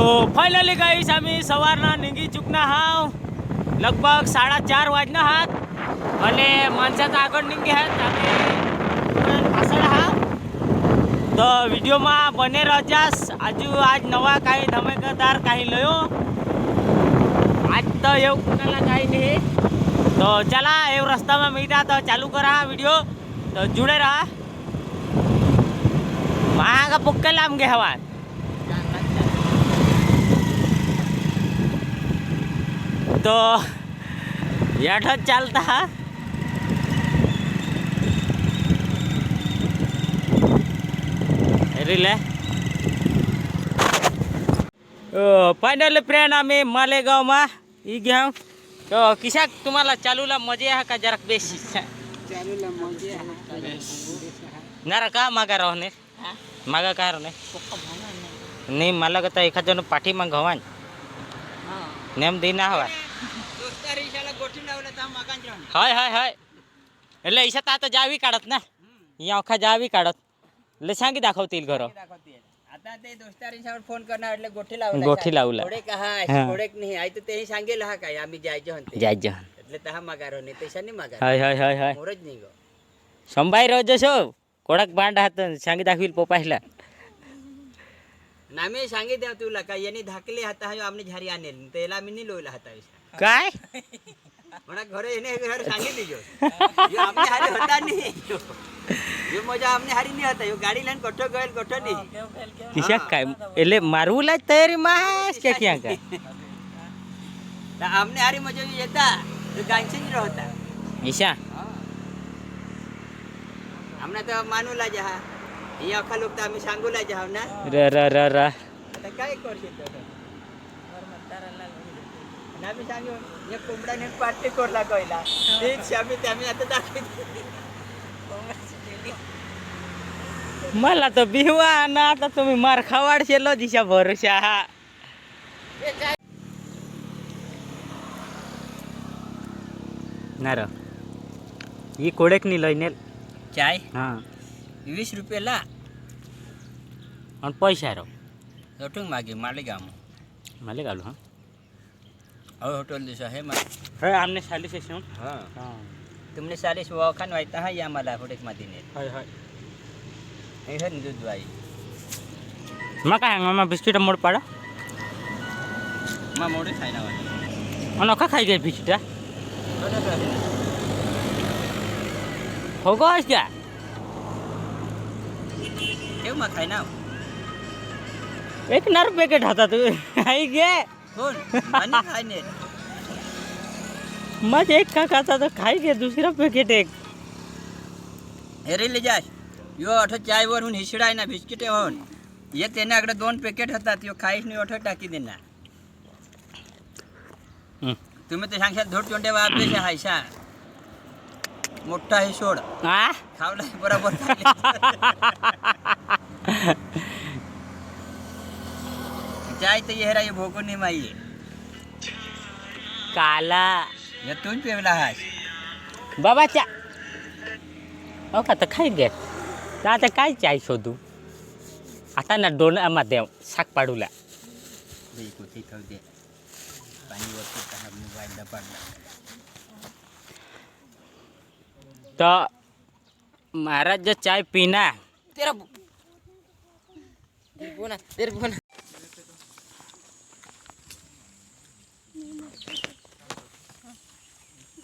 તો ફાઇનલી ગઈ સામે સવારના નીંગી ચૂકના હાવ. લગભગ સાડા ચાર વાજના હાથ. અને માનસાત આગળ નીંગી હાથ. અને તો વિડીયોમાં બને રજાસ. આજુ આજ નવા કાંઈ ધમાકેદાર કાંઈ લયો. આજ તો એવું કુટાલા કાંઈ નહીં. તો ચાલા, એવું રસ્તામાં મીઠા તો ચાલુ કરા વીડિયો. તો જુડે રહા. મહાગ પોક્કે લામ ગે હવાન तो याठच चालता हा। रिले। फायनल फ्रेंड आम्ही मालेगावमा ई घ्या तो किशा तुम्हाला चालूला मज़ा आहे का जरा बेशी? नारा का मागा राहणे मागा काय राहणे नाही मला कथा एखाद्यानं पाठी मग हवान नेम देना हवा હાય હાય હાય. એટલે ઈશા તા તો जावी काढत ना ही सांगी दाखवतील घर आता ते फ़ोन એટલે गोठी लावला गोठी लावला थोडे थोडे नाही आई सांगेल हा काय आम्ही जायचं होते जायचं એટલે तहा नाही हाय हाय हाय हाय नाही गो संभाई रोज सो कोडक हात सांगी दाखवील नामे तुला यांनी हाता आम्ही झारी आणेल नाही लोयला काय म्हणा घरे येणे घर सांगे दिजो यो आमने हारी होता नाही यो मजा आमने हारी नाही होता यो गाडी लाईन कोठो गएल कोठो नाही किशा काय એટલે મારવું લાજ તૈયારી માં કે ક્યાં काय तर आमने हारी मजा येता तो गांचीच होता ईशा आमना तर मानूला जा हे अखा लोक तर आम्ही सांगूला जा ना र र र र आता काय करशील तो? आणि आम्ही सांगू या कोंबड्याने पार्टी कोरला कळला तेच आम्ही आम्ही आता दाखवतो मला तर बिहवा ना आता तुम्ही मार खावाडशेलो दिशा भरोशा ना र ही कोडेक नी लय नेल चाय हा वीस रुपयाला आणि पैसा रो लटून मागे मालेगाव मला घालू हा हो हॉटेल दिसो हे मग हय आमने साली सेशन हा हा तुमने सालीस वाखान व्हायता हा या मला होडेक मातीने हय हय हे हे दूध वाई मग काय मग बिस्किट मोड पाडा मा मोडे खायला वाटत आणि का खाई गे बिस्किटा हो गोस क्या ठेव मग खाय ना एक नर पॅकेट होता तू आई गे कोण आणि खाय नाही मग एक का खाता तर खाई गे दुसरा पॅकेट एक. हे रे ले जाय यो अठ चाय वरून हिसडाय ना बिस्किटे होऊन. ये त्याच्याकडे दोन पॅकेट होतात यो खाईस नाही अठ टाकी देणार. तुम्ही ते सांगशाल धोट चोंडे वापरेशे हायशा. मोठा हे सोड. आ? खावला बरोबर चाय तर येरा ये भोकून नाही माहिये काला। हे तूच पेवला हास। बाबा चा हो का तर खाई गे तर आता काय चाय शोधू। आता ना दोन आम्हा देव शाक पाडूला। दे कुठे खाऊ दे पाणी वरती का मोबाईल पडला तर महाराज जो चाय पीना। तेरा बोना तेरे बोना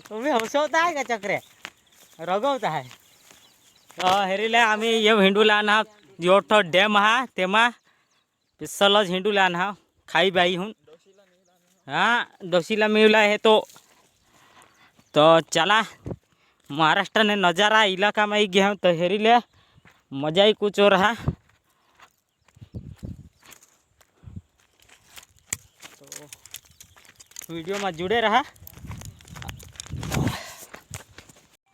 तुम्ही हसवता आहे का चक्रे रगवता आहे तर हेरीला आम्ही ये हिंडूला ना योठो डॅम हा तेमा पिसलच हिंडूला ना खाई बाई हून हाँ दोशीला मिला है तो तो चला महाराष्ट्र ने नज़ारा इलाका में ही गया हूँ तो हेरी ले વિડીયોમાં જોડે રહા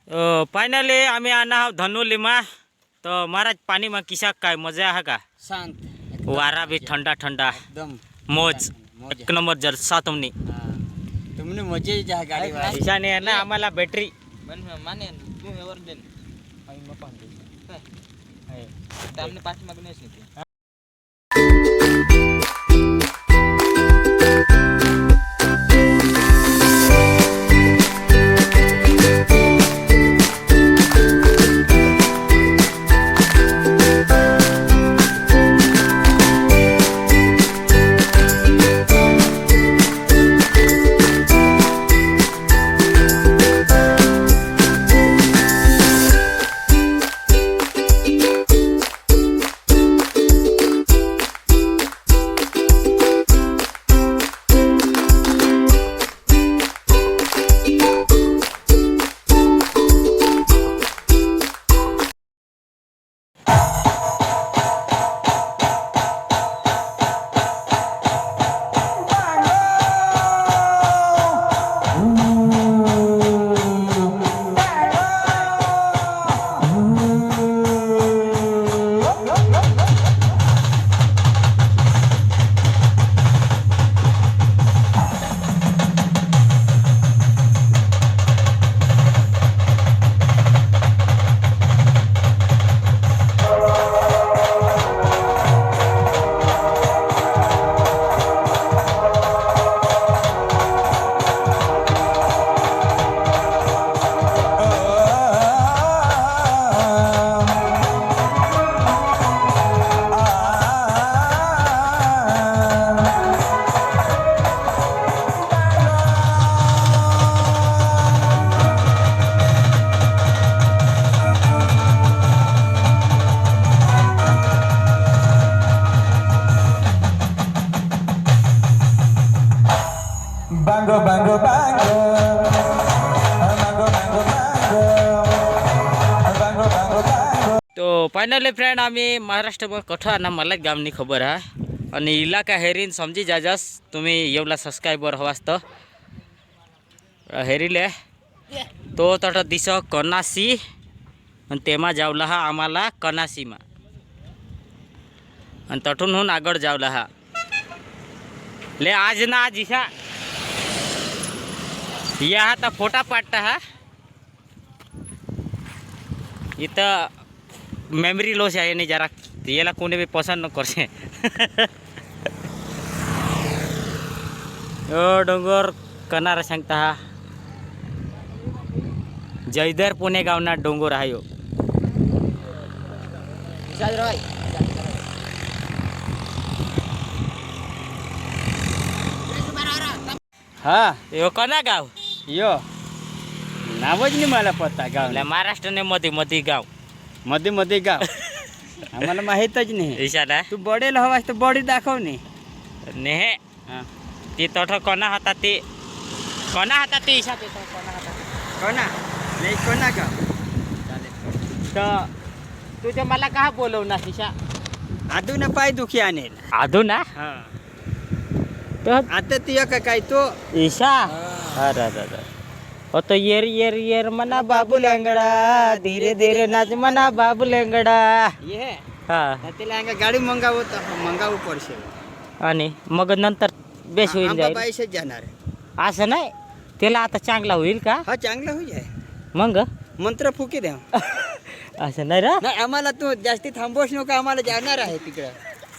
તો ફાઇનલી અમે આના હાવ ધનુલીમાં તો મારા જ પાણીમાં કિસ્સા કાંઈ મજા હા કા શાંત વારા બી ઠંડા ઠંડા એકદમ મોજ એક નંબર જલસા તમને તમને મજા જ આ ગાડી વાળી નિશાને ને આમાલા બેટરી મને માને તું એવર બેન અહીં મપાન તમને પાછી મગનેશ નથી mango, mango, mango. તો ફાઇનલી ફ્રેન્ડ આम्ही महाराष्ट्रभर कठा आणि मला गामनी खबर हा. आणि इलाका हेरीन समजी जाजास तुम्ही एवढा सबस्क्रायबर हवास तो. तर हेरीले. तो तट दिस कनासी आणि तेमा जावला हा आम्हाला कनासीमा आणि तटून हून आगळ जावला हा. ले आज ना आज इशा. या आता फोटा पाटता हा. इथं मेमरी लॉस आहे नाही जरा याला कोणी बी पसंत न करશે ओ डोंगर करणारा सांगता हा. जयदर पुणे गावना डोंगर आहे हो. हा यो कना गाव? यो नावच नाही मला पत्ता गाव आपल्या महाराष्ट्राने मध्ये मध्ये गाव मध्ये मध्ये गाव आम्हाला माहीतच नाही ईशाला तू बडेल हवास तर बॉडी दाखव नाही नेहे हा. ती तठ कोणा होता ते कोणा होता ते ईशा ते कोणा होता कोणा नाही कोणा गाव तर तुझे मला का बोलवणार ईशा आधून पाय दुखी आणेल आधू ना हा तर आता तुझ्या का काय तो ईशा अरे अरे अरे ओ तो येर येर येर मना बाबू लेंगडा धीरे धीरे नाच मना बाबू लेंगडा ये हा तिला अंगा गाडी मंगावं तर मंगावं पडશે आणि मग नंतर बेस होईल जाईल बाईशच जाणार असं नाही त्याला आता चांगला होईल का हा चांगला जाय मग मंत्र फुके द्या असं नाही रा नाही आम्हाला तू जास्ती थांबवश नको आम्हाला जाणार आहे तिकडं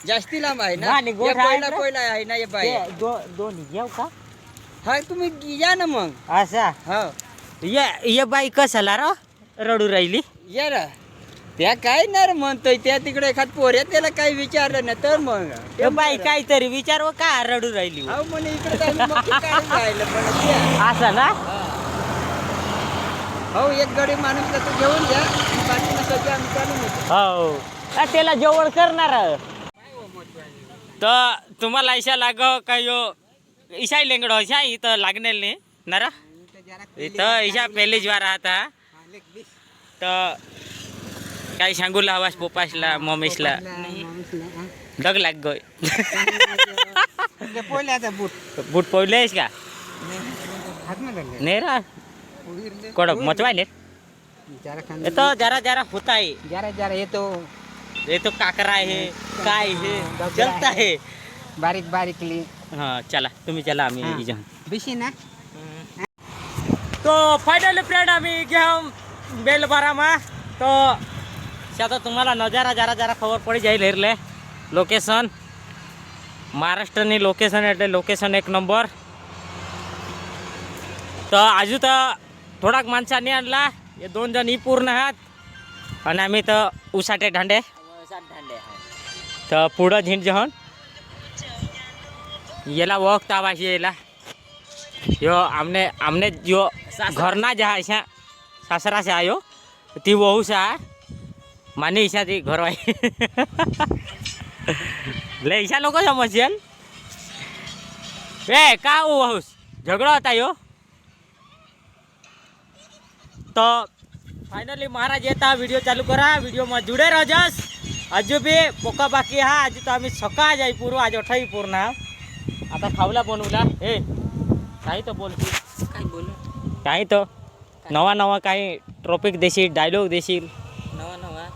जास्ती लांब आहे ना. गोठ आहे पहिला ना? पहिला आहे ना हे बाई. ते दो दोन्ही घेऊ का? हा तुम्ही या ना मग. असा. हो. ये ये बाई कशाला रा? रडू राहिली. या रा. त्या काय ना रे म्हणतोय त्या तिकडे एखाद पोऱ्या त्याला काही विचारलं ना तर मग. ये बाई काहीतरी विचार का रडू राहिली? हो म्हणे इकडे काय मग तू काय राहिलं पण ते. असा ना? हा. एक गडी माणूसला तू घेऊन द्या बाकी सगळं आम्ही हो. त्याला जेवण करणार तर तुम्हाला ऐसा लाग का यो? ईशा लेंगड अशा इथं लागणार नाही ना रा इथं ईशा पहिले वार राहता तर काही सांगू लावास पोपासला मम्मीसला डग लाग गय बूट बूट आहेस का? रा कोण मचवायले ये तो जरा जरा होत आहे जरा जरा येतो हे तो काकरा आहे काय हे जलत आहे. बारीक बारीकली हा चला तुम्ही चला आम्ही जाऊन बिशी ना. तो फायनल फ्रेंड आम्ही घेऊन बेलबारामा तो आता तुम्हाला नजारा जरा जरा खबर पडी जाईल हिरले. लोकेशन महाराष्ट्रनी लोकेशन एटले लोकेशन एक नंबर तर आजू तर थोडा माणसांनी आणला हे दोन जण ही पूर्ण आहात आणि आम्ही तर उसाटे ढांडे तर पुढं झिंड जहन याला वक्त आवाशी यायला यो आमने आमने जो घरना जहा ऐसा सासरा से आयो ती वहू से आ माने ईशा ती घरवाई ले ईशा लोक समजेल ए का हो वहूस झगड़ा होता यो तो फायनली महाराज येता व्हिडिओ चालू करा व्हिडिओ मध्ये जुडे राहजस अजू बी पोका बाकी हा आज तो आम्ही सकाळ जाई पूर्व आज अठाई पूर्ण आता खावला बनवला। ए काही तर बोलती काय बोलू। काही तर नवा नवा काही टॉपिक देशील डायलॉग देशील। नवा नवा।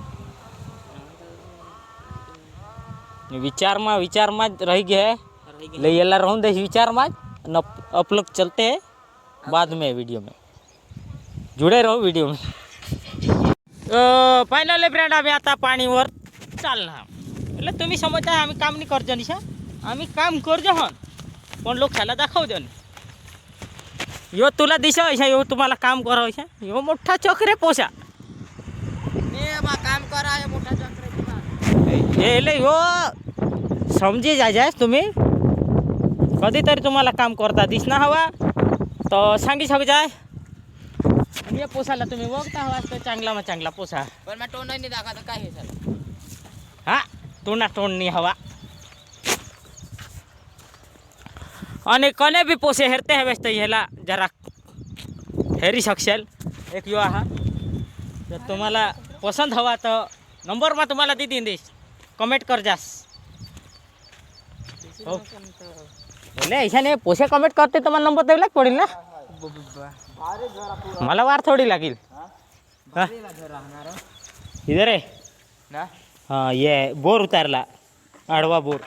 विचारमा विचारमा रही गए ले येला रहून दे विचारमा न अपलोड चलते हैं बाद में वीडियो में। जुड़े रहो वीडियो में। फायनली फ्रेंड आम्ही आता पाणीवर। चालणार એટલે तुम्ही समजता आम्ही काम नाही करतो निशा आम्ही काम करतो हन पण लोकांना दाखवतो यो तुला दिशा अशा यो तुम्हाला काम करावं यो मोठा चक्रे पोसा काम करा मोठा चक्र हे એટલે ह्यो समजी जाय तुम्ही कधीतरी तुम्हाला काम करता दिसना हवा तर सांगी शक जाय आणि या पोसाला तुम्ही बघता हवा तर चांगला मग चांगला पोसा पण मग तोंड नाही दाखवत काय हे सर हा तोंडा तोंडनी हवा आणि कने भी पोसे हेरते हवेस तर ह्याला जरा हेरी सक्सेल एक यो हा जर तुम्हाला पसंत हवा तर नंबर मग तुम्हाला ती देईन देस कमेंट कर जास बोले ऐसा नाही पोसे कमेंट करते तर मला नंबर द्यायलाच पडेल ना मला वार थोडी लागेल इधर आहे ना हाँ ये बोर उतारला आड़वा बोर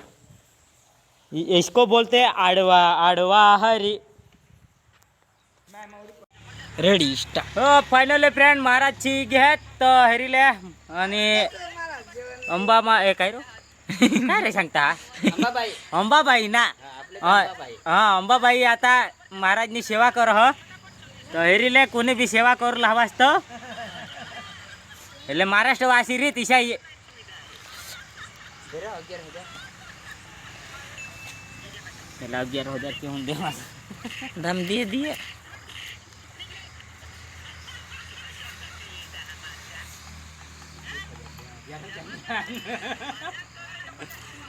इ- इसको बोलते हैं आड़वा आड़वा हरी रेडी स्टार्ट हो फायनली फ्रेंड महाराजची घेत तर हरीले आणि अंबा मा ए काय रो काय रे सांगता अंबाबाई अंबाबाई ना आपले हा अंबाबाई हा, अंबाबाई आता महाराजनी सेवा कर ह तर हेरीले कोणी बी सेवा करू हवास तर એટલે મહારાષ્ટ્રવાસી રીત ઈશા પેલા અગિયાર હજાર કે હું દેવા દામ દે દે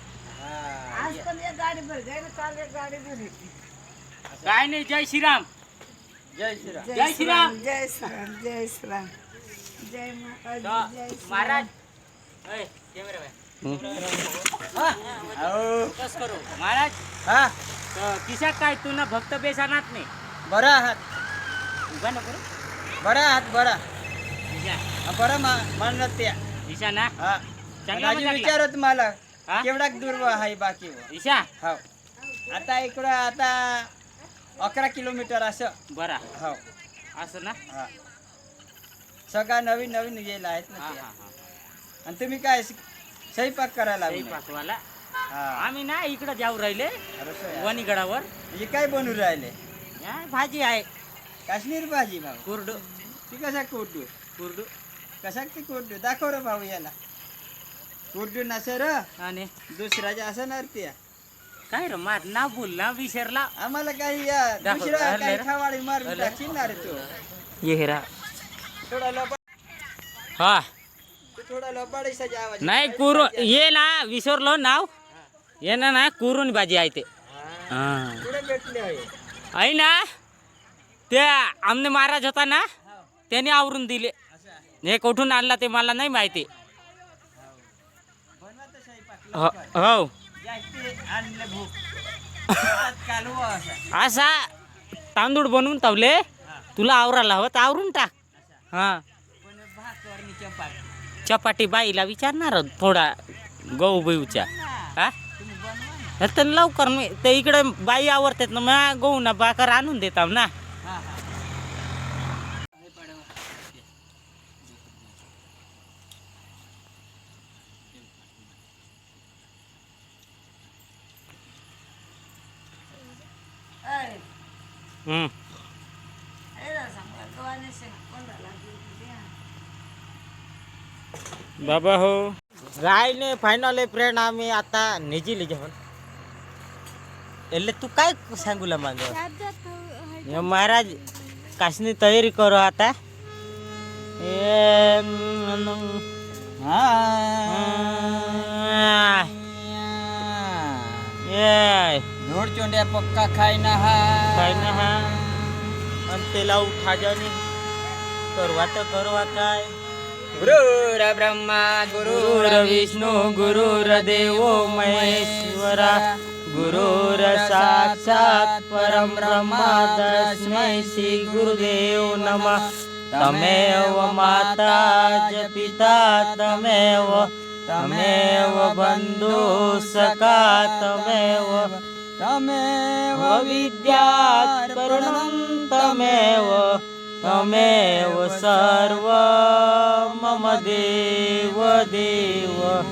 आज पण एक गाडी भर जाय काल एक गाडी भर काय नाही जय श्रीराम. जय श्रीराम. जय श्रीराम. जय श्रीराम जय श्रीराम. जय श्रीराम. महाराज. कस करू. महाराज हा? अ, किशात काय तुला भक्त बेस आणत नाही? बरं आहात. उभा नको रे. बरा आहात बरा. बरं मानत त्या किशा ना. हा. चांगला विचारत मला हा? केवढा दूर आहे बाकी. ईशा? हो आता इकडं आता अकरा किलोमीटर असं. बरा. हो असं ना? हा. सगळा नवीन नवीन गेला आहेत ना हा. हा हा. आणि तुम्ही काय स्वयंपाक करायला. पासवाला हा. आम्ही ना इकडं जाऊ राहिले रसोई वणीगडावर. हे काय बनवून राहिले? भाजी आहे. काश्मीर भाजी भाऊ. कुरडू. ती कसा कोरडू? कुरडू. कसा ती कोरडू? दाखव रे भाऊ याला. नसर आणि? दुसऱ्याच्या असणार ते. काय रे मार ना बोल ना विसरला. आम्हाला काही या दाखव, दुसरं हरले काही रे. खावाडी मारून हरले. टाकशील ना रे तू. ये हेरा. थोडा हा. तू थोडा आवाज. नाही कुरू ये ना विसरलो नाव. ये ना ना कुरून भाजी आहे ते. हा. कुठे भेटले आहे? आहे ना ते आमने महाराज होता ना त्याने आवरून दिले. हे कुठून आणला ते मला नाही माहिती. हो हो. असा तांदूळ बनवून तावले. तुला आवराला हवं तर आवरून टाक. हा. चपाटी बाईला विचारणार थोडा गहू बिऊच्या हा? तर लवकर मी ते इकडे बाई आवडतात ना मग गहू ना बाकर आणून देताव ना. बाबा हो राहिले फायनल फ्रेंड आम्ही आता निजिली जेवण એટલે તું काय सांगूला माग महाराज काशनी तयारी करू आता ए, न- ए, धोड चोंड्या पक्का खाय ना हा काय ना हा? आणि त्याला उठाजानी करवा तर करवा काय? गुरुर ब्रह्मा गुरुर विष्णू गुरुर देवो महेश्वरा. गुरुर साक्षात परम ब्रह्मा तस्मै श्री गुरुदेव नमः. तमेव माता च पिता तमेव तमेव તમેવ વિદ્યા કરુણમ તમેવ તમેવ સર્વ મમ દેવ દેવ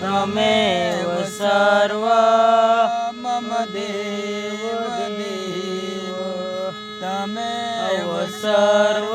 તમેવ સર્વ મમ દેવ દેવ. તમેવ સર્વ